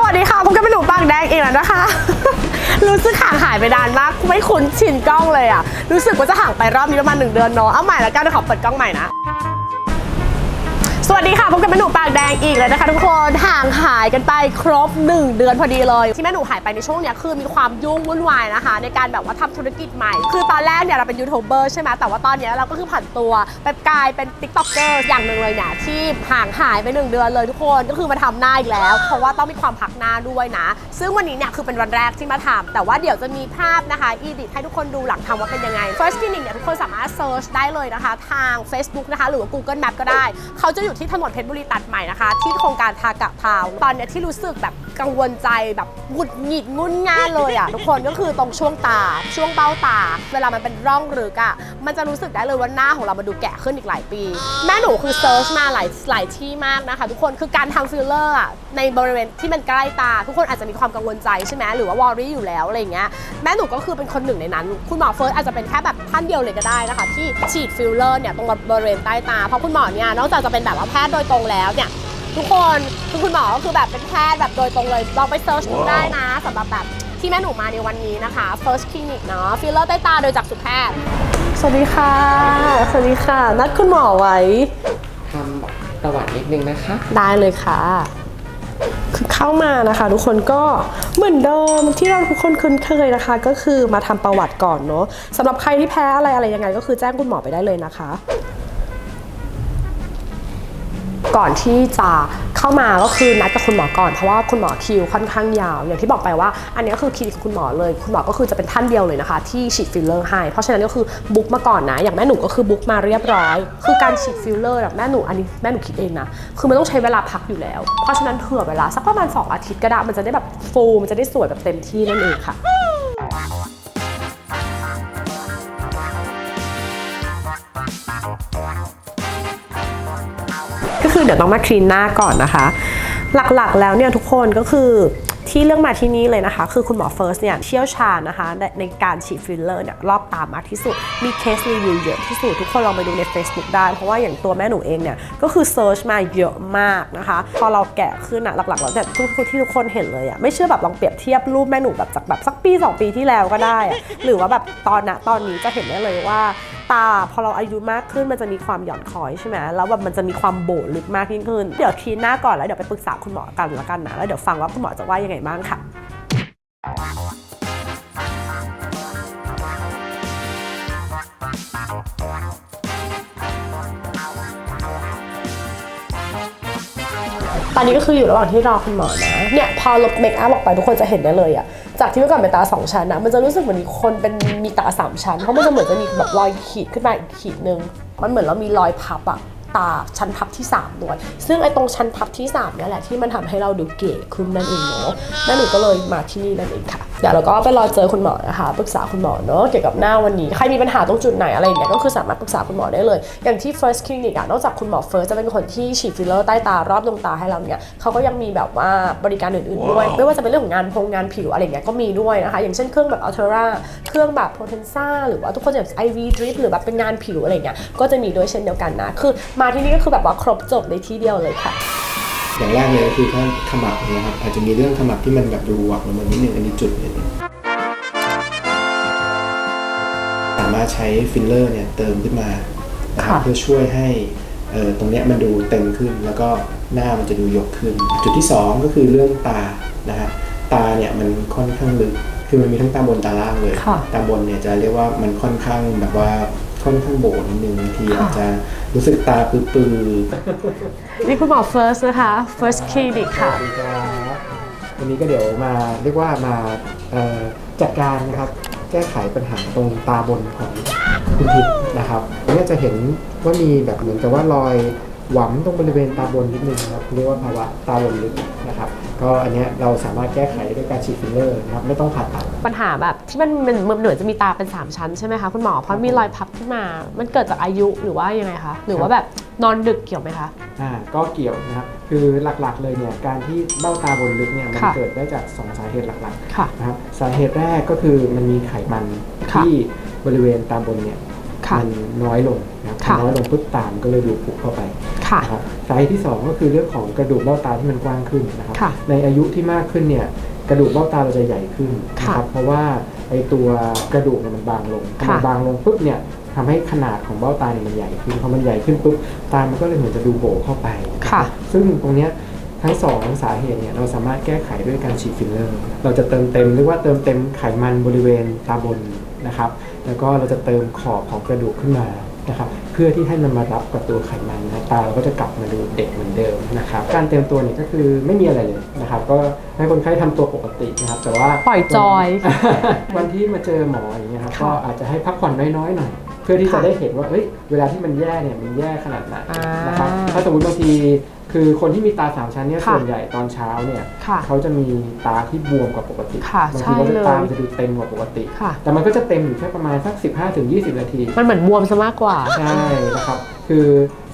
สวัสดีค่ะพบกันเป็นหนูปากแดงอีกแล้วนะคะ รู้สึกห่างหายไปนานมากไม่คุ้นชินกล้องเลยอะ รู้สึกว่าจะห่างไปรอบนี้ประมาณหนึ่งเดือนเนาะเอาใหม่แล้วกันเดี๋ยวขอเปิดกล้องใหม่นะ สวัสดีค่ะพบกันเป็นหนูปากแดงอีกแล้วนะคะทุกคนห่างหายกันไปครบ 1 เดือนพอดีเลย ที่แม่หนูหายไปในช่วงเนี้ยคือมีความยุ่งวุ่นวายนะคะ ในการแบบว่าทำธุรกิจใหม่ คือตอนแรกเนี่ยเราเป็นยูทูบเบอร์ใช่ไหมแต่ว่าตอนเนี้ยเราก็คือผันตัวไปกลายเป็นติ๊กต็อกเกอร์อย่างหนึ่งเลยเนี่ยที่ห่างหายไป 1 เดือนเลยทุกคนก็คือมาทำหน้าอีกแล้ว เพราะว่าต้องมีความพักหน้าด้วยนะ ซึ่งวันนี้เนี่ยคือเป็นวันแรกที่มาทำแต่ว่าเดี๋ยวจะมีภาพนะคะอีดิทให้ทุกคนดูหลังทำว่าเป็นยังไง First Clinic เนี่ยทุกคนสามารถเซิร์ชได้เลยนะคะ ทาง Facebook นะคะหรือว่า Google Map ก็ได้เขาจะอยู่ที่ถนนเพชรบุรีตัดใหม่นะคะ ที่โครงการทากะพร้าวตอนเนี้ยที่รู้สึกแบบกังวลใจแบบหงุดหงิดงุนง่านเลยอะทุกคนก็คือตรงช่วงตา ช่วงเบ้าตา เวลามันเป็นร่องรึกอะมันจะรู้สึกได้เลยว่าหน้าของเรามาดูแก่ขึ้นอีกหลายปี แม่หนูคือเซิร์ชมาหลายหลายที่มากนะคะ ทุกคนคือการทำฟิลเลอร์อะในบริเวณที่มันใกล้ตา ทุกคนอาจจะมีความกังวลใจใช่ไหมหรือว่าวอรี่อยู่แล้วอะไรอย่างเงี้ยแม่หนูก็คือเป็นคนหนึ่งในนั้น คุณหมอเฟิร์สอาจจะเป็นแค่แบบท่านเดียวเลยก็ได้นะคะ ที่ฉีดฟิลเลอร์เนี่ยตรงบริเวณใต้ตาเพราะคุณหมอเนี่ยนอกจากจะเป็นแบบว่าแพทย์โดยตรงแล้วเนี่ยทุกคนคือคุณหมอก็คือแบบเป็นแพทย์แบบโดยตรงเลยลองไปเซิร์ชดูได้นะสำหรับแบบที่แม่หนูมาในวันนี้นะคะ First Clinic เนาะฟิลเลอร์ใต้ตาโดยจักษุแพทย์ สวัสดีค่ะ สวัสดีค่ะ นัดคุณหมอไว้ทำประวัตินิดนึงนะคะ ได้เลยค่ะคือเข้ามานะคะ ทุกคนก็เหมือนเดิมที่เราทุกคนคุ้นเคยนะคะ ก็คือมาทำประวัติก่อนเนาะสำหรับใครที่แพ้อะไรอะไรยังไง ก็คือแจ้งคุณหมอไปได้เลยนะคะ ก่อนที่จะเข้ามาก็คือนัดกับคุณหมอก่อนเพราะว่าคุณหมอคิวค่อนข้างยาว อย่างที่บอกไปว่าอันนี้ก็คือคลินิกของคุณหมอเลย คุณหมอก็คือจะเป็นท่านเดียวเลยนะคะ ที่ฉีดฟิลเลอร์ให้ เพราะฉะนั้นก็คือบุ๊กมาก่อนนะ อย่างแม่หนูก็คือบุ๊กมาเรียบร้อย คือการฉีดฟิลเลอร์แบบแม่หนูอันนี้แม่หนูคิดเองนะคือมันต้องใช้เวลาพักอยู่แล้ว เพราะฉะนั้นเผื่อเวลาสักประมาณ2อาทิตย์ก็ได้มันจะได้แบบฟูมันจะได้สวยแบบเต็มที่นั่นเองค่ะ เดี๋ยวต้องมาคลีนหน้าก่อนนะคะ หลักๆแล้วเนี่ยทุกคนก็คือที่เรื่องมาที่นี่เลยนะคะ คือคุณหมอเฟิร์สเนี่ยเชี่ยวชาญนะคะในในการฉีดฟิลเลอร์เนี่ยรอบตามากที่สุด มีเคสรีวิวเยอะที่สุด ทุกคนลองไปดูใน Facebook ได้ เพราะว่าอย่างตัวแม่หนูเองเนี่ย ก็คือเซิร์ชมาเยอะมากนะคะ พอเราแกะขึ้นอะหลักๆแล้วเนี่ยทุกที่ทุกคนเห็นเลยอะไม่เชื่อแบบลองเปรียบเทียบรูปแม่หนูแบบจากแบบสักปี 2 ปีที่แล้วก็ได้อะหรือว่าแบบตอนนะตอนนี้จะเห็นได้เลยว่า ตา พอเราอายุมากขึ้นมันจะมีความหย่อนคอยใช่ไหมแล้วแบบมันจะมีความโบลึกมากยิ่งขึ้น เดี๋ยวทีหน้าก่อนแล้วเดี๋ยวไปปรึกษาคุณหมอกันแล้วกันนะแล้วเดี๋ยวฟังว่าคุณหมอจะว่ายังไงบ้างค่ะ ตอนนี้ก็คืออยู่ระหว่างที่รอคุณหมอนะ เนี่ยพอลบเมคอัพออกไปทุกคนจะเห็นได้เลยอะจากที่เมื่อก่อนเป็นตาสองชั้นนะมันจะรู้สึกเหมือนมีคนเป็นมีตาสามชั้น เพราะมันจะเหมือนจะมีแบบรอยขีดขึ้นมาอีกขีดนึง มันเหมือนเรามีรอยพับอะตาชั้นพับที่ 3 ด้วย ซึ่งไอ้ตรงชั้นพับที่3เนี่ยแหละที่มันทำให้เราดูเก๋ขึ้นนั่นเองเนาะนั่นหนูก็เลยมาที่นี่นั่นเองค่ะ เดี๋ยวเราก็ไปรอเจอคุณหมอนะคะปรึกษาคุณหมอเนาะเกี่ยวกับหน้าวันนี้ใครมีปัญหาตรงจุดไหนอะไรอย่างเงี้ยก็คือสามารถปรึกษาคุณหมอได้เลย อย่างที่ First Clinic อะนอกจากคุณหมอ First จะเป็นคนที่ฉีดฟิลเลอร์ใต้ตารอบดวงตาให้เราเนี่ยเขาก็ยังมีแบบว่าบริการอื่นๆด้วย ไม่ว่าจะเป็นเรื่องของงานพงงานผิวอะไรอย่างเงี้ยก็มีด้วยนะคะ อย่างเช่นเครื่องแบบ Ultra เครื่องแบบ Potenza หรือว่าทุกคนจะแบบ IV drip หรือแบบเป็นงานผิวอะไรอย่างเงี้ยก็จะมีด้วยเช่นเดียวกันนะคือมาที่นี่ก็คือแบบว่าครบจบในที่เดียวเลยค่ะ อย่างแรกเลยก็คือถ้าขมับเนี่ยครับอาจจะมีเรื่องขมับที่มันแบบดูหวักลงมานิดนึงอันนี้จุดหนึ่งสามารถใช้ฟิลเลอร์เนี่ยเติมขึ้นมานะครับค่ะเพื่อช่วยให้เอ่อตรงเนี้ยมันดูเต็มขึ้น แล้วก็หน้ามันจะดูยกขึ้น จุดที่สองก็คือเรื่องตานะฮะตาเนี่ยมันค่อนข้างลึกคือมันมีทั้งตาบนตาล่างเลยค่ะตาบนเนี่ยจะเรียกว่ามันค่อนข้างแบบว่า ค่อนข้างโบนิดนึงบางทีค่ะอาจจะรู้สึกตาปื้อๆนี่คุณหมอ First นะคะ First Clinic ค่ะสวัสดีครับวันนี้ก็เดี๋ยวมาเรียกว่ามาเอ่อจัดการนะครับ แก้ไขปัญหาตรงตาบนของคุณทิพย์นะครับอันนี้จะเห็นว่ามีแบบเหมือนกับว่ารอยหวำตรงบริเวณตาบนนิดนึงนะครับเรียกว่าภาวะตาบนลึกนะครับ ก็อันเนี้ยเราสามารถแก้ไขด้วยการฉีดฟิลเลอร์นะครับไม่ต้องผ่าตัด ปัญหาแบบที่มันมันมันเหมือนจะมีตาเป็น 3 ชั้นใช่ไหมคะคุณหมอ เพราะมีรอยพับขึ้นมา มันเกิดจากอายุหรือว่ายังไงคะ หรือว่าแบบนอนดึกเกี่ยวไหมคะ อ่าก็เกี่ยวนะครับ คือหลักๆเลยเนี่ยการที่เบ้าตาบนลึกเนี่ยมันค่ะ เกิดได้จาก2สาเหตุหลักค่ะ ๆนะครับสาเหตุแรกก็คือมันมีไขมันค่ะที่บริเวณตาบนเนี่ยค่ะมันน้อยลงนะครับค่ะ น้อยลงปุ๊บตามนก็เลยดูผุเข้าไปค่ะ นะครับสาเหตุที่สองก็คือเรื่องของกระดูกเบ้าตาที่มันกว้างขึ้นนะครับค่ะ ในอายุที่มากขึ้นเนี่ย กระดูกเบ้าตาเราจะใหญ่ขึ้นนะครับเพราะว่าไอตัวกระดูกเนี่ยมันบางลงพอมันค่ะบางลงปุ๊บเนี่ยทำให้ขนาดของเบ้าตาเนี่ยมันใหญ่ขึ้นพอมันใหญ่ขึ้นปุ๊บตา มันก็เลยเหมือนจะดูโบเข้าไปนค่ะ ซึ่งตรงเนี้ยทั้งสองสาเหตุเนี่ยเราสามารถแก้ไขด้วยการฉีดฟิลเลอร์ เราจะเติมเต็มเรียกว่าเติมเต็มไขมันบริเวณตาบนนะครับ แล้วก็เราจะเติมขอบของกระดูกขึ้นมา นะครับเพื่อที่ให้มันมารับกับตัวไขมันนะตาเราก็จะกลับมาดูเด็กเหมือนเดิมนะครับการเตรียมตัวเนี่ยก็คือไม่มีอะไรเลยนะครับก็ให้คนไข้ทำตัวปกตินะครับแต่ว่าปล่อยจอย วันที่มาเจอหมออย่างเงี้ยครับค่ะก็อาจจะให้พักผ่อนน้อยๆหน่อยเพื่อที่จะค่ะได้เห็นว่าเอ้ยเวลาที่มันแย่เนี่ยมันแย่ขนาดไหนอ่านนะครับถ้าสมมติบางทีคือคนที่มีตาสามชั้นเนี่ยค่ะส่วนใหญ่ตอนเช้าเนี่ยค่ะเขาจะมีตาที่บวมกว่าปกติค่ะบางใช่ทีเขาจะเลยตามันจะดูเต็มกว่าปกติค่ะแต่มันก็จะเต็มอยู่แค่ประมาณสัก 15-20 นาที มันเหมือนบวมซะมากกว่า ใช่นะครับคือ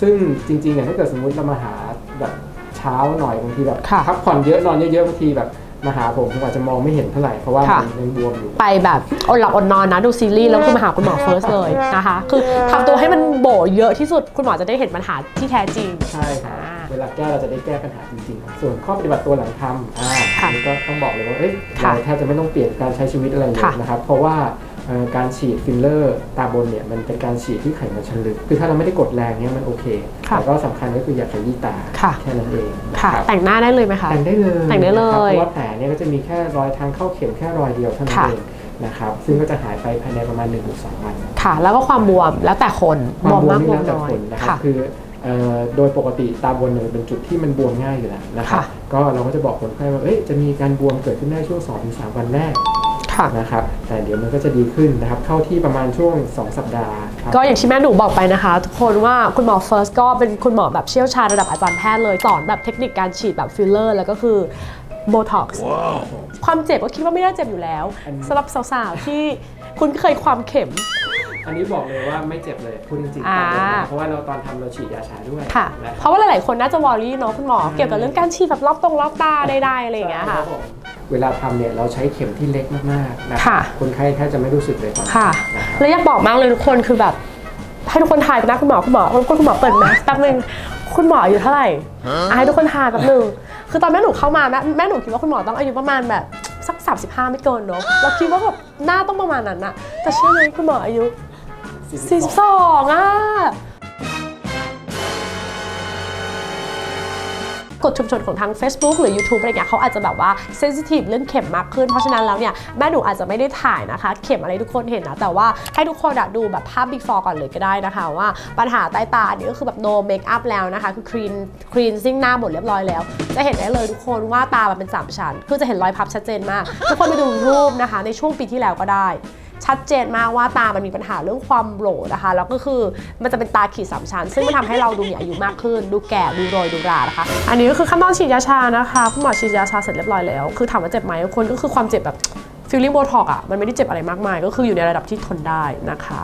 ซึ่งจริงๆเนี่ยถ้าเกิดสมมุติเรามาหาแบบเช้าหน่อยบางทีแบบค่ะพักผ่อนเยอะนอนเยอะๆบางทีแบบ มาหาผมผมอาจจะมองไม่เห็นเท่าไหร่เพราะว่าค่ะ มันยังบวมอยู่ ไปแบบอดหลับอดนอนนะดูซีรีส์แล้วคือมาหาคุณหมอเฟิร์สเลยนะคะ คือทำตัวให้มันโบเยอะที่สุดคุณหมอจะได้เห็นปัญหาที่แท้จริง ใช่ครับ อ่าเวลาแก้เราจะได้แก้ปัญหาจริงๆส่วนข้อปฏิบัติตัวหลังทำอ่าค่ะอันนี้ก็ต้องบอกเลยว่า เอ้ยค่ะเราแทบจะไม่ต้องเปลี่ยนการใช้ชีวิตอะไรเลยค่ะนะครับ เพราะว่าเอ่อ การฉีดฟิลเลอร์ตาบนเนี่ยมันเป็นการฉีดที่ไขมันชั้นลึก คือถ้าเราไม่ได้กดแรงเนี่ยมันโอเค ค่ะแต่ก็สำคัญก็คืออย่าขยี้ตาค่ะ แค่นั้นเองนะค่ะครับแต่งหน้าได้เลยไหมคะ แต่งได้เลยแต่งได้เลยนะครับเพราะว่าแผลเนี่ยก็จะมีแค่รอยทางเข้าเข็มแค่รอยเดียวเท่านั้นค่ะ เองนะครับซึ่งก็จะหายไปภายในประมาณ1นถึงสวัน ค่ะ แล้วก็ความบวมแล้วแต่คนบวมมากบวมแล้วแต่น้อยคนนะครับค่ะคือเอ่อโดยปกติตาบนเนี่ยเป็นจุดที่มันบวมง่ายอยู่แล้วนะครับค่ะก็เราก็จะบอกคนไข้ว่าเอ้ยจะมีการบวมเกิดขึ้นได้ช่วง2-3ถึงวันแรก ค่ะ นะครับแต่เดี๋ยวมันก็จะดีขึ้นนะครับ เข้าที่ประมาณช่วง 2 สัปดาห์ครับก็อย่างที่แม่หนูบอกไปนะคะ ทุกคนว่าคุณหมอเฟิร์สก็เป็นคุณหมอแบบเชี่ยวชาญระดับอาจารย์แพทย์เลยสอนแบบเทคนิคการฉีดแบบฟิลเลอร์ แล้วก็คือโบท็อกซ์ความเจ็บก็คิดว่าไม่น่าเจ็บอยู่แล้วสำหรับสาวๆที่คุณเคยความเข็ม อันนี้บอกเลยว่าไม่เจ็บเลยพูดจริงๆอ่าตามเลยนะเพราะว่าเราตอนทำเราฉีดยาชาด้วยค่ะนบเพราะว่าหลายๆคนน่าจะวอรี่เนาะคุณหมอเกี่ยวกับเรื่องการฉีดแบบรอบตรงรอบตาใดๆอะไรอย่างเงี้ยค่ะ รับผม เวลาทำเนี่ยเราใช้เข็มที่เล็กมากๆนะค่ะ คนไข้แทบจะไม่รู้สึกเลยตอนค่ะทำนะครับ แล้วอยากบอกมากเลยทุกคนคือแบบ ให้ทุกคนทายไปนะคุณหมอคุณหมอคุณคุณหมอเปิดแมสแป๊บนึงคุณหมออายู่เท่าไหร่อะให้ทุกคนทายแป๊บนึงคือตอนแม่หนูเข้ามาแม่แม่หนูคิดว่าคุณหมอต้องอายุประมาณแบบสัก 35 ไม่เกินเนาะเราคิดว่าแบบหน้าต้องประมาณนั้นนะแต่เชื่อไหมคุณหมออายุ 42อะ กฎชุมชนของทาง Facebook หรือ YouTube อะไรเงี้ยเขาอาจจะแบบว่าเซนซิทีฟเรื่องเข็มมากขึ้น เพราะฉะนั้นแล้วเนี่ยแม่หนูอาจจะไม่ได้ถ่ายนะคะ เข็มอะไรทุกคนเห็นนะ แต่ว่าให้ทุกคนดูแบบภาพ before ก่อนเลยก็ได้นะคะ ว่าปัญหาใต้ตาอันนี้ก็คือแบบ no make up แล้วนะคะ คือ clean cleansing หน้าหมดเรียบร้อยแล้ว จะเห็นได้เลยทุกคนว่าตามันเป็น3ชั้นคือจะเห็นรอยพับชัดเจนมากทุกคนไปดูรูปนะคะ ในช่วงปีที่แล้วก็ได้ ชัดเจนมากว่าตามันมีปัญหาเรื่องความโหลนะคะ แล้วก็คือมันจะเป็นตาขีดสามชั้น ซึ่งมันทำให้เราดูมีอายุมากขึ้น ดูแก่ดูโรยดูรานะคะ อันนี้ก็คือขั้นตอนฉีดยาชานะคะคุณหมอฉีดยาชาเสร็จเรียบร้อยแล้ว คือถามว่าเจ็บไหมทุกคนก็คือความเจ็บแบบฟิลลิ่งโบท็อกอะมันไม่ได้เจ็บอะไรมากมาย ก็คืออยู่ในระดับที่ทนได้นะคะ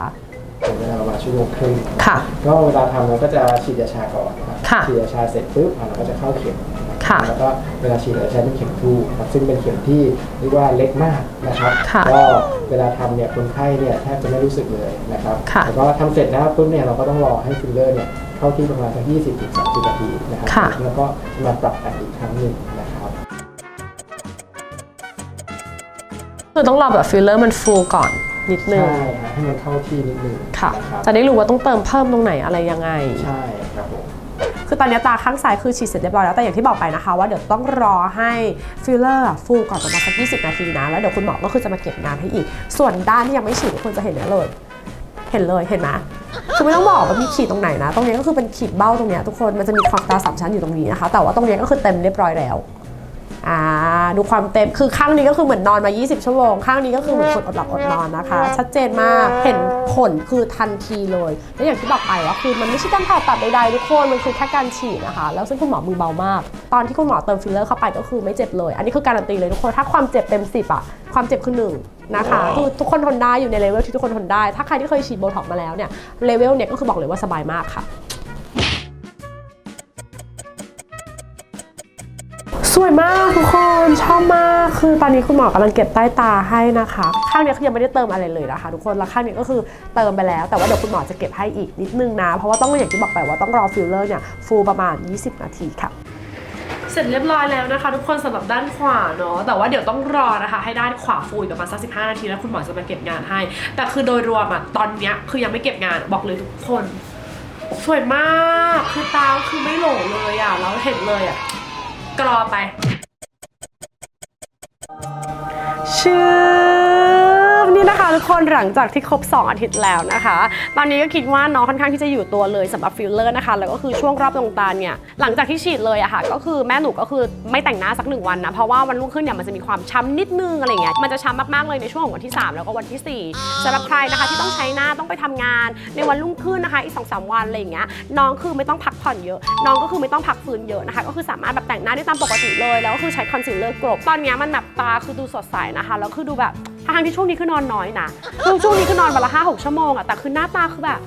เป็นเวลาประมาณชั่วโมงครึ่งค่ะ ก็เวลาทำเราก็จะฉีดยาชาก่อนนะครับค่ะ ฉีดยาชาเสร็จปุ๊บอะเราก็จะเข้าเข็มนะ ครับค่ะแล้วก็เวลาฉีดเราจะใช้เป็นเข็มทูครับซึ่งเป็นเข็มที่เรียกว่าเล็กมากนะครับค่ะก็เวลาทำเนี่ยคนไข้เนี่ยแทบจะไม่รู้สึกเลยนะครับค่ะ แล้วก็ทำเสร็จแล้วปุ๊บเนี่ยเราก็ต้องรอให้ฟิลเลอร์เนี่ยเข้าที่ประมาณสัก20ถึง30นาทีนะครับค่ะ แล้วก็มาปรับแต่งอีกครั้งหนึ่งนะครับ คือต้องรอแบบฟิลเลอร์มันฟูก่อนนิดนึง ใช่ฮะให้มันเข้าที่นิดนึงค่ะ นะครับจะได้รู้ว่าต้องเติมเพิ่มตรงไหนอะไรยังไง ใช่ครับผม คือตอนนี้ตาข้างซ้ายคือฉีดเสร็จเรียบร้อยแล้วแต่อย่างที่บอกไปนะคะว่าเดี๋ยวต้องรอให้ฟิลเลอร์ฟูก่อนประมาณสัก 20 นาทีนะ แล้วเดี๋ยวคุณหมอก็คือจะมาเก็บงานให้อีก ส่วนด้านที่ยังไม่ฉีดคุณจะเห็นได้เลย เห็นเลยเห็นไหมคือไม่ต้องบอกว่ามีขีดตรงไหนนะ ตรงนี้ก็คือเป็นขีดเบ้าตรงเนี้ยทุกคนมันจะมีขอบตาสามชั้นอยู่ตรงนี้นะคะ แต่ว่าตรงนี้ก็คือเต็มเรียบร้อยแล้ว อ่าดูความเต็มคือข้างนี้ก็คือเหมือนนอนมา 20 ชั่วโมง ข้างนี้ก็คือเหมือนคนอดหลับอดนอนนะคะ ชัดเจนมากเห็นผลคือทันทีเลยและอย่างที่บอกไปว่าคือมันไม่ใช่การผ่าตัดใดๆทุกคนมันคือแค่การฉีดนะคะ แล้วซึ่งคุณหมอมือเบามาก ตอนที่คุณหมอเติมฟิลเลอร์เข้าไปก็คือไม่เจ็บเลย อันนี้คือการันตีเลยทุกคนถ้าความเจ็บเต็ม 10อะความเจ็บคือหนึ่งนะคะคือทุกคนทนได้อยู่ในเลเวลที่ทุกคนทนได้ ถ้าใครที่เคยฉีดโบท็อกซ์มาแล้วเนี่ยเลเวลเนี่ยก็คือบอกเลยว่าสบายมากค่ะ สวยมากทุกคนชอบมากคือตอนนี้คุณหมอกำลังเก็บใต้ตาให้นะคะ ข้างนี้ยคือยังไม่ได้เติมอะไรเลยนะคะ ทุกคนแล้วข้างนี้ก็คือเติมไปแล้ว แต่ว่าเดี๋ยวคุณหมอจะเก็บให้อีกนิดนึงนะเพราะว่าต้องอย่างที่บอกไปว่าต้องรอฟิลเลอร์เนี่ยฟูประมาณ 20 นาทีค่ะเสร็จเรียบร้อยแล้วนะคะ ทุกคนสำหรับด้านขวาเนาะแต่ว่าเดี๋ยวต้องรอนะคะ ให้ด้านขวาฟูอีกประมาณสัก15นาทีแล้วคุณหมอจะมาเก็บงานให้ แต่คือโดยรวมอะตอนเนี้ยคือยังไม่เก็บงานบอกเลยทุกคน สวยมากคือตาคือไม่โหลเลยอะแล้วเห็นเลยอะ กรอไป ชื่อ ทุกคนหลังจากที่ครบ 2 อาทิตย์แล้วนะคะ ตอนนี้ก็คิดว่าน้องค่อนข้างที่จะอยู่ตัวเลยสำหรับฟิลเลอร์นะคะ แล้วก็คือช่วงรอบดวงตาเนี่ย หลังจากที่ฉีดเลยอะค่ะ ก็คือแม่หนูก็คือไม่แต่งหน้าสักหนึ่งวันนะ เพราะว่าวันรุ่งขึ้นเนี่ยมันจะมีความช้ำนิดนึงอะไรเงี้ย มันจะช้ำมากๆเลยในช่วงของวันที่ 3 แล้วก็วันที่ 4สำหรับใครนะคะที่ต้องใช้หน้าต้องไปทำงานในวันรุ่งขึ้นนะคะ อีก2องสวันอะไรเงี้ย น้องคือไม่ต้องพักผ่อนเยอะ น้องก็คือไม่ต้องพักฟื้นเยอะนะคะ ก็คือสามารถแบบแต่งหน้าได้ตามปกติเลย แล้วก็คือใช้คอนซีลเลอร์กลบตอนนี้มันแบบตาคือดูสดใสนะคะแล้วคือดูแบบ ทางที่ช่วงนี้คือนอนน้อยนะคือช่วงนี้คือนอนวันละห้าหกชั่วโมงอะแต่คือหน้าตาคือแบบ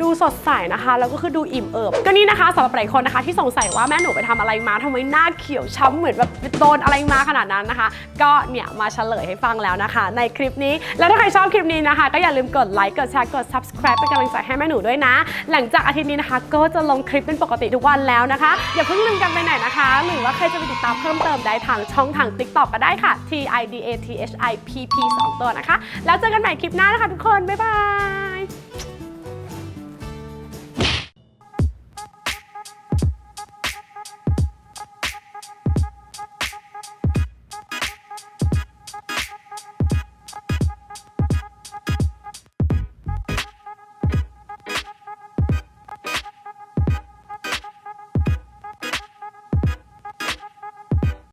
ดูสดใสนะคะ แล้วก็คือดูอิ่มเอิบ ก็นี่นะคะสำหรับหลายคนนะคะ ที่สงสัยว่าแม่หนูไปทำอะไรมาทำไมหน้าเขียวช้ำเหมือนแบบโดนอะไรมาขนาดนั้นนะคะ ก็เนี่ยมาเฉลยให้ฟังแล้วนะคะ ในคลิปนี้ แล้วถ้าใครชอบคลิปนี้นะคะ ก็อย่าลืมกดไลค์กดแชร์กด subscribe เป็นกำลังใจให้แม่หนูด้วยนะ หลังจากอาทิตย์นี้นะคะ ก็จะลงคลิปเป็นปกติทุกวันแล้วนะคะอย่าเพิ่งลืมกันไปไหนนะคะ หรือว่าใครจะไปติดตามเพิ่มเติมได้ทางช่องทาง TikTok ก็ได้ค่ะ T I D A T H I P P สองตัวนะคะ แล้วเจอกันใหม่คลิปหน้านะคะทุกคนบ๊ายบาย